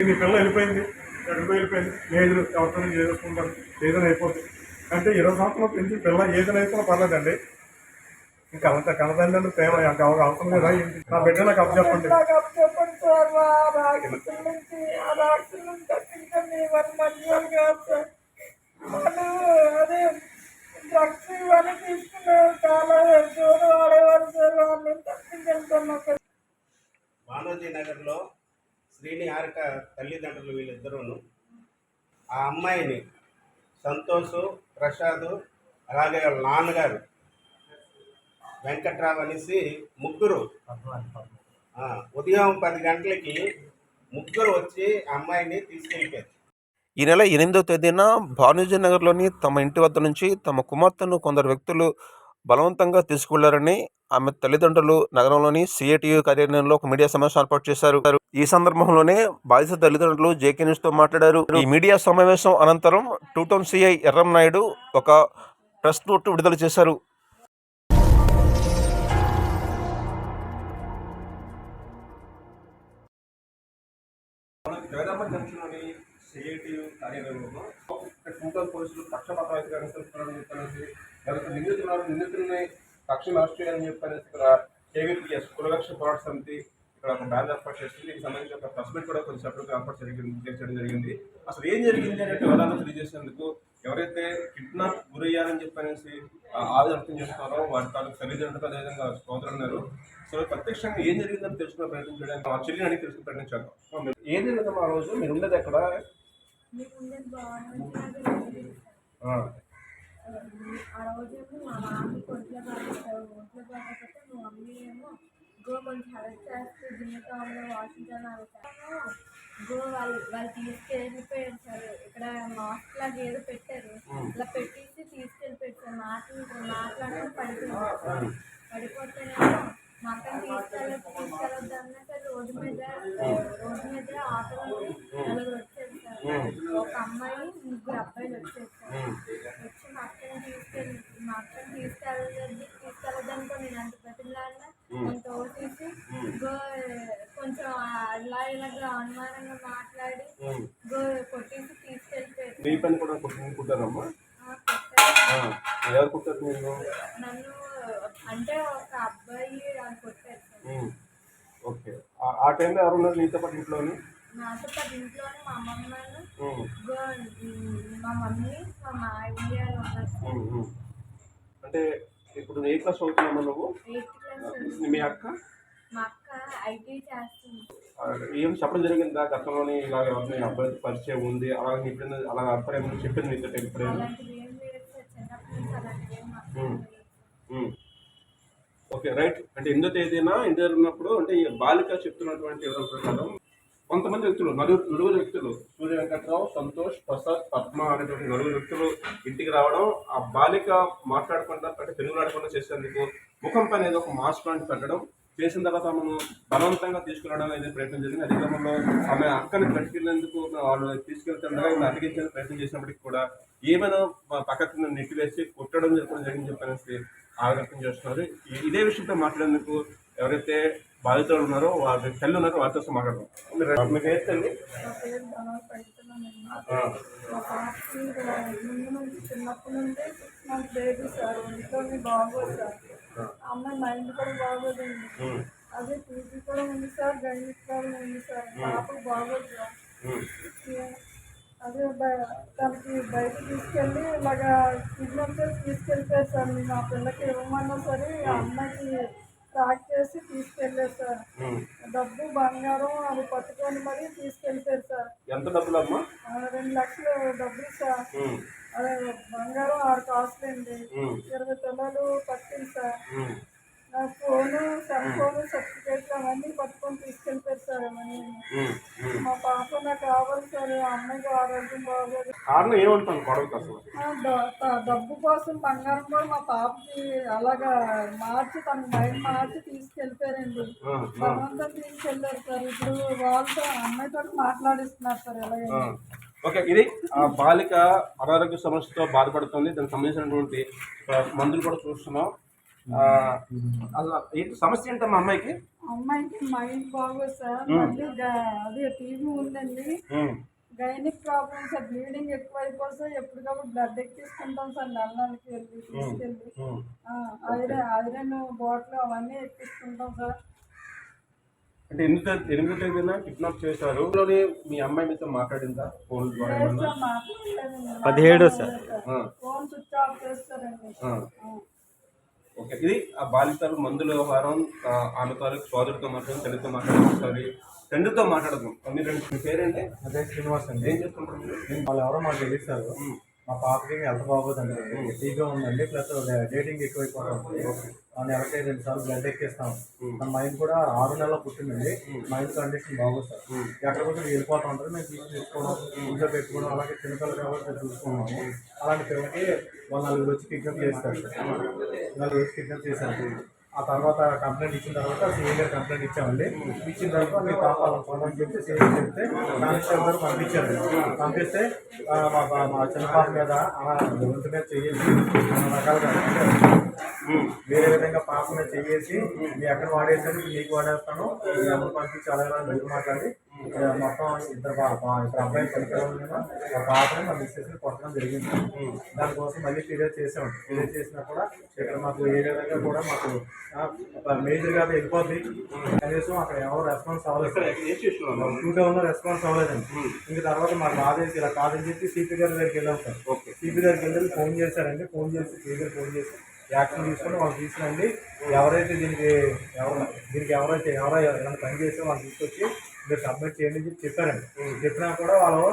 నీ పిల్ల వెళ్ళిపోయింది ఎక్కడికో వెళ్ళిపోయింది. లేదు ఎవరితో చేసుకుంటారు. ఏదైనా అయిపోతుంది అంటే ఇరవై సంవత్సరాలు పెంచి పిల్ల ఏదైనా అయిపోయినా పర్లేదండి. ఇంకా అంత కలదండి ప్రేమ ఇంకా అవసరం లేదా ఏంటి? నా బిడ్డ నాకు అప్పు చెప్పండి. నాకు అప్పు చెప్పండి సార్ మా రాక్షసుల నుంచి ఆ రాక్షసుల నుంచి తప్పించండి వాళ్ళు మంచివాళ్ళు కాదు సార్ వాళ్ళు అదే డ్రగ్స్ ఇవన్నీ తీసుకున్నారు చాలా దూరం ఆడేవారు సార్ వాళ్ళని తప్పించండి సార్ నాకు వానోజీ నగర్లో శ్రీని హారిక తల్లిదండ్రులు వీళ్ళిద్దరూను ఆ అమ్మాయిని సంతోష్ ప్రసాద్ అలాగే వాళ్ళ నాన్నగారు వెంకట్రావు అనేసి ముగ్గురు ఉదయం పది గంటలకి ముగ్గురు వచ్చి ఆ అమ్మాయిని తీసుకెళ్ళిపోయారు. ఈ నెల ఎనిమిదో తేదీన భానుజీ నగర్లోని తమ ఇంటి వద్ద నుంచి తమ కుమార్తెను కొందరు వ్యక్తులు బలవంతంగా తీసుకువెళ్ళారని ఆమె తల్లిదండ్రులు నగరంలోని సిఐటియు కార్యాలయంలో ఒక మీడియా సమావేశం ఏర్పాటు చేశారు. ఈ సందర్భంలోనే బాధిత తల్లిదండ్రులు జేకే న్యూస్తో మాట్లాడారు. ఈ మీడియా సమావేశం అనంతరం two town CI Erram Naidu ఒక ప్రెస్ నోట్ విడుదల చేశారు. జగదమ్మ జంక్షన్లోని సిఐటియు కార్యాలయంలో టూటల్ పోలీసులు పక్షపాతం అయితే అనుసరిస్తున్నారని చెప్పనేసి ఎవరైతే నిందితున్నారు నిందితుల్ని తక్షణం అరెస్ట్ చేయాలని చెప్పనేసి ఇక్కడ కేవీపీఎస్ కులలక్ష పోరాట సమితి ఇక్కడ ఒక బ్యాన్ ఏర్పాటు చేసింది. దీనికి సంబంధించి ఒక ప్రెస్ మీట్ కూడా కొంచెం సెపరేట్గా ఏర్పాటు జరిగింది చేయడం జరిగింది. అసలు ఏం జరిగింది అనేది వివరాలు తెలియజేసేందుకు ఎవరైతే కిడ్నాప్ గురయ్యారని చెప్పనేసి ఆ, వ్యక్తం చేస్తున్నారో వారి తాలూకు తల్లిదండ్రులు అదేవిధంగా సోదరులు ఉన్నారు. సో ప్రత్యక్షంగా ఏం జరిగిందని తెలుసుకునే ప్రయత్నం చేయడానికి మా చెల్లిని అడిగి తెలుసుకునే ప్రయత్నం చేద్దాం. ఏం ఆ రోజు? మీరు ఉండేది అక్కడ ఆ, ఆ రోజేమో మా నాన్న ఒంట్లో బాగుంటారు ఒంట్లో బాగోకపోతే మా మమ్మీ ఏమో గో కొంచెం హెల్ప్ చేస్తే జిన్నకాంలో వాషింగ్టన్ వెళ్తాను గో వాళ్ళు వాళ్ళు తీసుకెళ్ళిపోయారు సార్. ఇక్కడ మాస్క్ లాగా ఏదో పెట్టారు. ఇలా పెట్టేసి తీసుకెళ్ళిపోయారు సార్. మాటలు మాట్లాడడం పడిపోయింది. పడిపోతేనేమో మా అక్కని తీసుకెళ్ళొద్దు తీసుకెళ్ళొద్దు అన్నా సార్ రోడ్డు మీద రోడ్డు మీద ఆటో ఉంది. నలుగురు ఒక అమ్మాయి ముగ్గురు అబ్బాయిలు వచ్చారు సార్ వచ్చి మా అక్కని తీసుకెళ్ళి మా అక్కని తీసుకెళ్ళదు తీసుకెళ్ళదు అనుకో నేను అంత ప్రతిలాడినా కొంత ఓటీసి గో కొంచెం అలా ఇలాగా అనుమానంగా మాట్లాడి గో కొట్టేసి తీసుకెళ్ళిపోయారు. మీ పని కూడా కుట్టు- కుట్టారమ్మా? ఎవరు కుట్టారు మీరు నన్ను అంటే ఒక అబ్బాయి కొట్టారు. ఓకే. ఆ- టైంలో ఎవరు ఉన్నారు నీతో పాటు ఇంట్లోని? నాతో ఇంట్లోనే మా అమ్మమ్మ మా మమ్మీ మా ఉమ్. అంటే ఇప్పుడు ఏ క్లాస్ చదువుతున్నామా నువ్వు? మీ అక్క? మా అక్క ఐటీ చేస్తుంది. ఏం చెప్పడం జరిగిందా? గతంలోని ఇలా ఎవరిని అబ్బాయి పరిచయం ఉంది. అలా ఎప్పుడైనా అలా ఏమైనా చెప్పింది నీతో ఎప్పుడైనా. Okay right. అంటే ఎనిమిదో తేదీన? ఇంటి దగ్గర ఉన్నప్పుడు? అంటే బాలిక చెప్తున్నటువంటి వివరాల ప్రకారం కొంతమంది వ్యక్తులు నలుగురు నలుగురు వ్యక్తులు సూర్య వెంకట్రావు సంతోష్ ప్రసాద్ పద్మ అనేటువంటి నలుగురు వ్యక్తులు ఇంటికి రావడం ఆ బాలిక మాట్లాడకుండా అంటే తెలుగులాడకుండా చేసేందుకు ముఖం పైన ఏదో ఒక మాస్క్ లాంటి పెట్టడం చేసిన తర్వాత ఆమెను బలవంతంగా తీసుకురావడం అనేది ప్రయత్నం జరిగింది. అదే క్రమంలో ఆమె అక్కని పట్టుకెళ్ళేందుకు వాళ్ళు తీసుకెళ్తుండగా ఈమె అతికించేందుకు ప్రయత్నం చేసినప్పటికీ కూడా ఏమైనా పక్కకు నెట్టివేసి కొట్టడం జరగడం జరిగింది చెప్పనేసి ఆగ్రహం చేస్తున్నారు. ఇదే విషయంతో మాట్లాడేందుకు ఎవరైతే బాధితులు ఉన్నారో వారి తల్లి ఉన్నారో వారితో మాట్లాడదాం. మీరు మీ పేరు తల్లి? చిన్నప్పటి నుండి సార్ బాగోదు సార్. అమ్మాయి మైండ్ కూడా బాగోదండి. అదే టీవీ కూడా ఉంది సార్ గైనిక్ ప్రాబ్లం ఉంది సార్. పాపకు బాగోదు సార్. అదే బ- తనకి బయట తీసుకెళ్ళి ఇలాగా కిడ్నాప్ చేసి తీసుకెళ్ళిపోయారు సార్ ఆ పిల్లకి ఇవ్వమన్నా సరే ఆ అమ్మాయికి ట్రాక్ చేసి తీసుకెళ్ళారు సార్. డబ్బు బంగారం అది పట్టుకొని మరీ తీసుకెళ్ళిపోయారు సార్. ఎంత డబ్బులమ్మా? ఆ, రెండు లక్షలు డబ్బులు సార్ ఉమ్, అదే బంగారం ఆరు కాసులండి ఉమ్, ఇరవై తులాలు పట్టింది సార్ ఉమ్. నా ఫోను సెల్ ఫోను సర్టిఫికేట్లు అవన్నీ పట్టుకొని తీసుకెళ్ళిపోయారు సార్ అవన్నీ ఉమ్, ఉమ్. మా పాప నాకు కావాలి సార్ ఆ అమ్మాయికి ఆరోగ్యం బాగోదు కారణం ఏమంటాను గొడవకి అసలు డబ్బు కోసం బంగారం కూడా మా పాపకి అలాగా మార్చి తన మైండ్ మార్చి తీసుకెళ్ళిపోయారండి. బలవంతం తీసుకెళ్ళారు సార్. ఇప్పుడు వాళ్ళతో అమ్మాయితో మాట్లాడిస్తున్నారు సార్. ఎలాగైనా. ఓకే ఇది ఆ బాలిక అనారోగ్య సమస్యతో బాధపడుతుంది. దానికి సంబంధించినటువంటి మందులు కూడా చూస్తున్నాం. అలా ఏంటి సమస్య ఏంటమ్మా అమ్మాయికి? అమ్మాయికి మైండ్ బాగోదు సార్. మళ్ళీ అదే టీవీ ఉందండి. గైనిక్ ప్రాబ్లమ్స్ సార్ బ్లీడింగ్ ఎక్కువ అయిపోతే ఎప్పటికప్పుడు బ్లడ్ ఎక్కిస్తుంటాం సార్ నెలలకి వెళ్ళి తీసుకెళ్ళి. ఐరన్ ఐరన్ బాటిల్ అవన్నీ ఎక్కిస్తుంటాం సార్. అంటే ఎనిమిది ఎనిమిది తేదీన కిడ్నాప్ చేశారు? లోనే మీ అమ్మాయి మీతో మాట్లాడిందా? ఫోన్ ద్వారా. పదిహేడు సార్. ఫోన్ స్విచ్ ఆఫ్ చేస్తారండి. ఓకే ఇది ఆ బాలికలు మందుల వ్యవహారం ఆ, ఆమె తాలూకు సోదరుడితో మాట్లాడడం తల్లితో మాట్లాడడం ఒకసారి తండ్రితో మాట్లాడదాం. మీరు రెండు మీ పేరేంటి? అదే శ్రీనివాస్ అండి. ఏం మీరు? వాళ్ళు ఎవరో మాకు తెలిసారు మా పాపకి హెల్త్ బాగోదండి. టీగా ఉందండి ప్లస్ డేటింగ్ ఎక్కువైపోతుంది. ఆ నెలకి రెండు సార్లు బ్లడ్ ఎక్కిస్తాం. మన మైండ్ కూడా ఆరు నెలల పుట్టిందండి. మైండ్ కండిషన్ బాగోదు సార్ ఎక్కడ కూడా వెళ్ళిపోతా ఉంటుంది మేము తీసుకుని తీసుకోవడం ఇంట్లో పెట్టుకోవడం అలాగే చిన్నపిల్లలు కాబట్టి చూసుకున్నాము అలాంటి పిల్లలకి వాళ్ళు నలుగురు వచ్చి కిడ్నాప్ చేస్తారు. సార్ నలుగురు వచ్చి కిడ్నాప్ చేశారు. ఆ తర్వాత కంప్లైంట్ ఇచ్చిన తర్వాత సీఏ గారు కంప్లైంట్ ఇచ్చామండి. ఇచ్చిన తర్వాత మీరు పాప అని చెప్పి సీఎం చెప్తే కానిస్టేబుల్ గారు పంపించారు పంపిస్తే మా మా- మా చిన్న పాప మీద అలా ఒంటి మీద చెయ్యేసి రకాలుగా వేరే విధంగా పాప మీద చెయ్యేసి మీ ఎక్కడ వాడేసాను నీకు వాడేస్తాను. అమ్మ పంపించి అలా ఇలా బయట మాట్లాడి మొత్తం ఇద్దరు ఇద్దరు అబ్బాయి పనికిరావాలి ఒక పాపని మా మిస్సెస్ని కొట్టడం జరిగింది. దానికోసం మళ్ళీ ఫిర్యాదు చేసాం ఫిర్యాదు చేసినా కూడా ఇక్కడ మాకు ఏ విధంగా కూడా మాకు మేజర్గా వెళ్ళిపోద్ది కనీసం అక్కడ ఎవరు రెస్పాన్స్ అవ్వలేదు? టూ టౌన్లో రెస్పాన్స్ అవ్వలేదండి. ఇంక తర్వాత మాకు బాధేసి ఇలా కాదని చెప్పి సిపి గారి దగ్గరికి వెళ్ళాం సార్. ఓకే. సిపి గారికి వెళ్ళి ఫోన్ చేశారండి. ఫోన్ చేసి సిపి ఫోన్ చేసి యాక్షన్ తీసుకొని వాళ్ళు తీసుకురండి. ఎవరైతే దీనికి ఎవరు దీనికి ఎవరైతే ఎవరో ఏమైనా పని చేస్తే వాళ్ళు తీసుకొచ్చి మీరు సబ్మిట్ చేయండి అని చెప్పి చెప్పారండి. చెప్పినా కూడా వాళ్ళు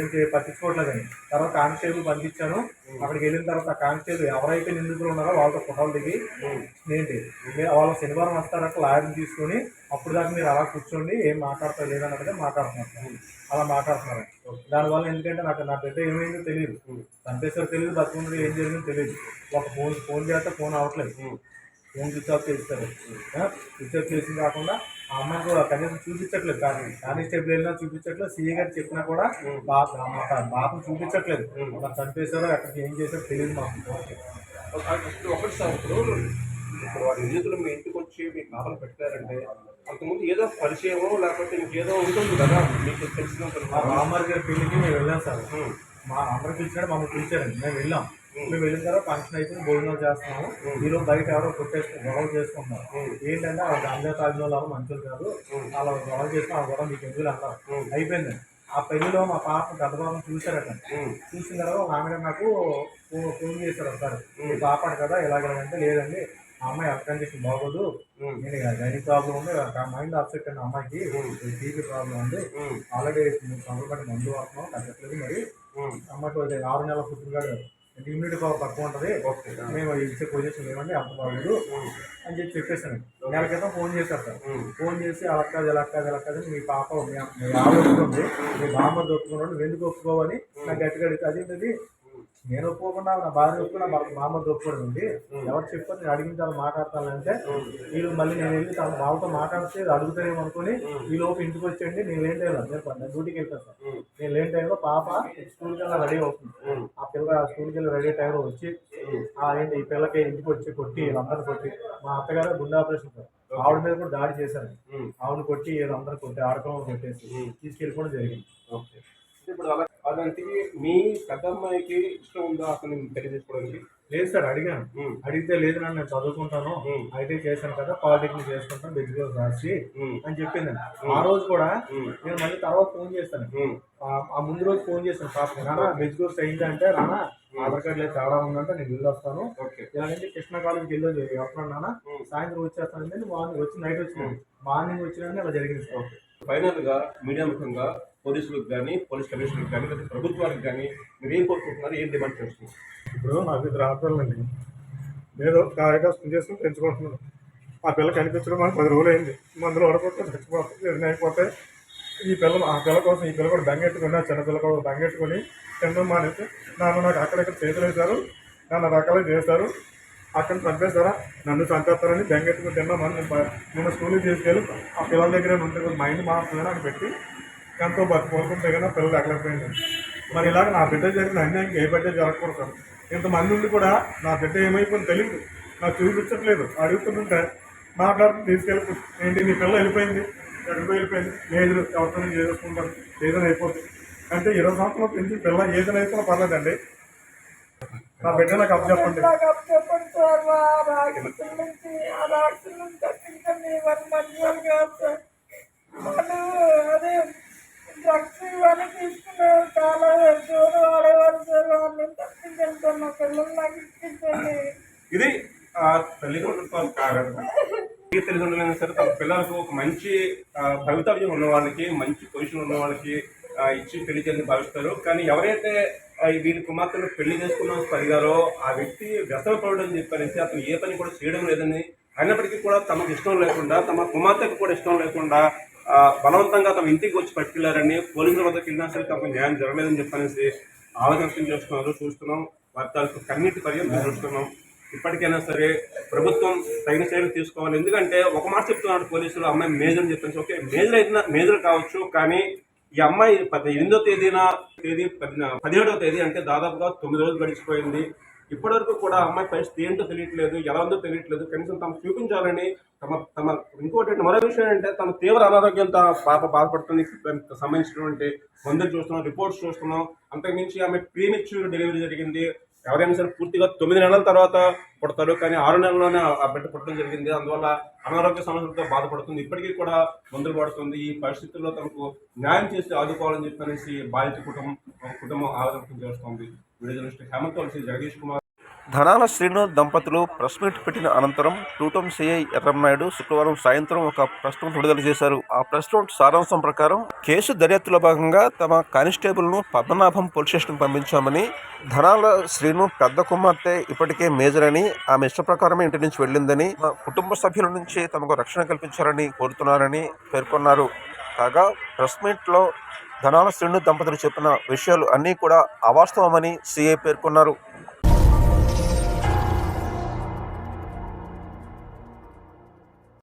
ఏం పట్టించుకోవట్లేదండి. తర్వాత కానిస్టేబుల్ పంపించాను. అక్కడికి వెళ్ళిన తర్వాత ఆ కానిస్టేబుల్ ఎవరైతే నిందితులు ఉన్నారో వాళ్ళతో ఫోటోలు దిగి ఏంటి? వాళ్ళు శనివారం వస్తారంటే లాయర్ని తీసుకొని అప్పుడు దాకా మీరు అలా కూర్చోండి ఏం మాట్లాడతారు లేదన్నట్టుగా మాట్లాడుతున్నారు. అలా మాట్లాడుతున్నారు. దానివల్ల ఎందుకంటే నాకు నా బిడ్డ ఏమైందో తెలియదు చంపేసారు తెలియదు బతుకుందో ఏం జరిగిందో తెలియదు ఒక ఫోన్ ఫోన్ చేస్తే ఫోన్ అవ్వట్లేదు ఫోన్ స్విచ్ ఆఫ్ చేస్తారు స్విచ్ ఆఫ్ చేసింది కాకుండా ఆ అమ్మాయిని కూడా కనీసం చూపించట్లేదు. కానీ కానిస్టేబుల్ వెళ్ళినా చూపించట్లేదు. సీఏ గారు చెప్పినా కూడా బాబు బాబుని చూపించట్లేదు. మరి చంపేశారో ఎక్కడికి ఏం చేశారో తెలియదు మాకు. ఒకటి సార్ ఇప్పుడు ఇప్పుడు వారి నిందితులు మీ ఇంటికి వచ్చి మీ కాపలు పెట్టారంటే అంతకుముందు ఏదో పరిచయమో లేకపోతే ఇంకేదో ఉంటుంది కదా మీకు తెలిసినంత మా బామ్మగారి గారి పెళ్ళికి మేము వెళ్ళాం సార్. మా అందరూ పిలిచినాడు మమ్మల్ని పిలిచారండి. మేము వెళ్ళాం. మేము వెళ్ళిన తర్వాత ఫంక్షన్ అయిపోయి భోజనాలు చేస్తున్నాము. ఈరోజు బయట ఎవరో కొట్టేసుకు గొడవ చేసుకుంటున్నారు. ఏంటంటే ఆ గంజా తాగిన వాళ్ళు మంచులు కాదు. అలా గొడవ చేసుకుని ఆ గొడవ మీకు ఎందుకు అన్నారు అయిపోయింది. ఆ పెళ్ళిలో మా పాప గర్భభావం చూశారట. చూసిన తర్వాత ఆమె నాకు ఫోన్ చేశారు ఒకసారి. మీ పాపడు కదా ఎలాగంటే లేదండి. ఆ అమ్మాయి కండిషన్ బాగోదు నేను గైనిక్ ప్రాబ్లం ఉంది మైండ్ అప్సెట్ అయిన అమ్మాయికి టీబీ ప్రాబ్లం ఉంది. ఆల్రెడీ మూడు సంవత్సరాల మందు వాడుతున్నాం తగ్గట్లేదు మరి. అమ్మాయికి ఆరు నెలల పుట్టినగాడు ఇమ్యూనిటీ పవర్ తక్కువ ఉంటుంది మేము ఇచ్చే పొజిషన్ ఏమండి అంత బాగోదు అని చెప్పి చెప్పేసాను నెల క్రితం ఫోన్ చేశారు సార్. ఫోన్ చేసి అలా కాదు ఇలా కాదు ఇలా కాదు మీ పాప మీ మీ ఆవిడ ఒప్పుకుంది మీ బామ్మ నువ్వు ఎందుకు ఒప్పుకోవని నాకు గట్టిగా అడిగితే అదేంటది నేను ఒప్పుకోకుండా నా భార్య ఒప్పుకున్నా మా మామ ఒప్పుకోవడం ఉంది ఎవరు చెప్పారు నేను అడిగిన తర్వాత మాట్లాడతానంటే వీళ్ళు మళ్ళీ నేను వెళ్ళి తన బావతో మాట్లాడితే అడుగుతారేమో అనుకుని ఈ లోపు ఇంటికి వచ్చేయండి నేను లేని టైంలో నేను నేను డ్యూటీకి వెళ్తాను సార్. నేను లేని టైంలో పాప స్కూల్కి వెళ్ళి రెడీ అవుతుంది. ఆ పిల్ల స్కూల్కి వెళ్ళి రెడీ టైంలో వచ్చి ఏంటి ఈ పిల్లకి ఇంటికి వచ్చి కొట్టి వీళ్ళందరూ కొట్టి మా అత్తగారు గుండె ఆపరేషన్ సార్. ఆవిడ మీద కూడా దాడి చేశారు. ఆవిడ కొట్టి వీళ్ళందరూ కొట్టి ఆడకం కొట్టేసి తీసుకెళ్ళి కూడా జరిగింది ఓకే ఇప్పుడు అలా అలాంటివి మీ పెద్ద అమ్మాయికి ఇష్టం ఉందా అతను పెళ్ళి చేసుకోవడానికి? లేదు సార్ అడిగాను. అడిగితే లేదు నాన్న నేను చదువుకుంటాను. ఐటీ చేశాను కదా పాలిటెక్నిక్ చేసుకుంటాను వెజిటేబుల్ రాసి. అని చెప్పింది. ఆ రోజు కూడా. నేను మళ్ళీ తర్వాత ఫోన్ చేస్తాను. ఆ- ముందు రోజు ఫోన్ చేశాను పాప నాన్న వెజ్ కోర్స్ అయిందంటే రానా? ఆధార్ కార్డు లేదు తేడా ఉందంటే నేను వెళ్ళి వస్తాను. ఇలాగంటే కృష్ణ కాలేజ్కి వెళ్ళి వెళ్తున్నాను నాన్న? సాయంత్రం వచ్చేస్తానంటే మార్నింగ్ వచ్చి నైట్ వచ్చినాను మార్నింగ్ వచ్చినా అలా జరిగింది సార్ ఫైనల్గా మీడియా ముఖంగా పోలీసులకు కానీ పోలీస్ కమిషనర్కి కానీ లేదా ప్రభుత్వానికి కానీ మీరు ఏం కోరుకుంటున్నారు ఏం డిమాండ్ చేస్తున్నారు? ఇప్పుడు నాకు ఇద్దరు ఆడపిల్లలండి. నేను కార్యకర్తం చేసుకుని పెంచుకుంటున్నాను ఆ పిల్ల కనిపించడం మనకు పది రోజులు అయింది. మందులు పడకపోతే చచ్చిపోతుంది అయిపోతే ఈ పిల్ల ఆ పిల్ల కోసం ఈ పిల్ల కూడా బెంగెట్టుకుని ఆ చిన్న పిల్ల కూడా బెంగెట్టుకుని తినడం మానేసి నాన్న నాకు అక్కడక్కడ చేతులు వేశారు. నన్ను రకాలు చేశారు. అక్కడ చంపేస్తారా నన్ను చంపేస్తారని బెంగెట్టుకుని తిన్నామని నేను నేను స్కూల్కి తీసుకెళ్ళి ఆ పిల్లల దగ్గర ఉంటే మైండ్ మారుతుందని అని పెట్టి ఎంతో బతుకుంటుంటే కానీ పిల్లలు ఎక్కలేకపోయింది మరి ఇలాగ నా బిడ్డ జరిగిన అన్యాయం ఏ బిడ్డ జరగకూడదు ఇంతమంది ఉండి కూడా నా బిడ్డ ఏమైపోయింది తెలియదు నాకు చూపించట్లేదు. అడుగుతుంటే మాట్లాడుతూ తీసుకెళ్ళి ఏంటి నీ పిల్ల వెళ్ళిపోయింది? ఎక్కడికి వెళ్ళిపోయింది. లేదు ఎవరితో చేసుకుంటాను ఏదైనా అయిపోతుంది అంటే ఇరవై సంవత్సరాలు పెంచి పిల్ల ఏదైనా అయిపోయినా పర్లేదండి. నా బిడ్డ నాకు అప్పచెప్పండి నాకు చెప్పండి అదే డ్రగ్స్ ఇవన్నీ తీసుకునేవారు చాలా దూరం ఆడేవారు సార్. వాళ్ళని తప్పించండి సార్ మా పిల్లలు నాకు ఇప్పించండి ఇది తల్లిదండ్రులతో కాగలదు ఏ తల్లిదండ్రులైనా సరే తమ పిల్లలకు ఒక మంచి భవితవ్యం ఉన్న వాళ్ళకి మంచి పొజిషన్ ఉన్న వాళ్ళకి ఇచ్చి పెళ్ళి చేసి భావిస్తారు. కానీ ఎవరైతే వీళ్ళ వీరి కుమార్తెను పెళ్ళి చేసుకున్న పరిగారో ఆ వ్యక్తి వ్యసనపడడం చెప్పనేసి అతను ఏ పని కూడా చేయడం లేదని అయినప్పటికీ కూడా తమకు ఇష్టం లేకుండా తమ కుమార్తెకు కూడా ఇష్టం లేకుండా బలవంతంగా తమ ఇంటికి వచ్చి పట్టుకెళ్ళారని పోలీసుల వద్దకు వెళ్ళినా సరే తమకు న్యాయం జరగలేదని చెప్పనేసి ఆలోచన చేస్తున్నారు చూస్తున్నాం. వారి తాలూకు కన్నీటి పర్యం చూస్తున్నాం. ఇప్పటికైనా సరే ప్రభుత్వం తగిన చర్యలు తీసుకోవాలి. ఎందుకంటే ఒక మాట చెప్తున్నాడు పోలీసులు అమ్మాయి మేజర్ అని చెప్పేసి. ఓకే మేజర్ అయితే మేజర్ కావచ్చు కానీ ఈ అమ్మాయి పది ఎనిమిదో తేదీన తేదీ పది పదిహేడవ తేదీ అంటే దాదాపుగా తొమ్మిది రోజులు గడిచిపోయింది. ఇప్పటివరకు కూడా అమ్మాయి పరిస్థితి ఏంటో తెలియట్లేదు ఎలా ఉందో తెలియట్లేదు. కనీసం తమ చూపించాలని తమ తమ ఇంకోటి మరో విషయం ఏంటంటే తమ తీవ్ర అనారోగ్యంతో పాప బాధపడుతుంది. సంబంధించినటువంటి మందులు చూస్తున్నాం రిపోర్ట్స్ చూస్తున్నాం. అంతకుమించి ఆమె ప్రీమెచ్యూర్ డెలివరీ జరిగింది. ఎవరైనా సరే పూర్తిగా తొమ్మిది నెలల తర్వాత పుడతారు కానీ ఆరు నెలల్లోనే ఆ- బిడ్డ పుట్టడం జరిగింది. అందువల్ల అనారోగ్య సమస్యలతో బాధపడుతుంది. ఇప్పటికీ కూడా మందులు పడుతుంది ఈ పరిస్థితుల్లో తమకు న్యాయం చేసి ఆదుకోవాలని చెప్పి అనేసి బాధిత కుటుంబం ఒక కుటుంబం ఆలోచన చేస్తుంది. చేస్తోంది వీడియో హేమంత్ వలసి జగదీష్ కుమార్. ధనాల శ్రీను దంపతులు ప్రెస్ మీట్ పెట్టిన అనంతరం టూటం సిఐ ఎర్రంనాయుడు శుక్రవారం సాయంత్రం ఒక ప్రెస్ నోట్ విడుదల చేశారు. ఆ ప్రెస్ నోట్ సారాంశం ప్రకారం కేసు దర్యాప్తులో భాగంగా తమ కానిస్టేబుల్ను పద్మనాభం పోలీస్ స్టేషన్కి పంపించామని ధనాల శ్రీను పెద్ద కుమార్తె ఇప్పటికే మేజర్ అని ఆమె ఇష్ట ప్రకారమే ఇంటి నుంచి వెళ్ళిందని మా కుటుంబ సభ్యుల నుంచి తమకు రక్షణ కల్పించాలని కోరుతున్నారని పేర్కొన్నారు. కాగా ప్రెస్ మీట్లో ధనాల శ్రీను దంపతులు చెప్పిన విషయాలు అన్నీ కూడా అవాస్తవమని సీఐ పేర్కొన్నారు.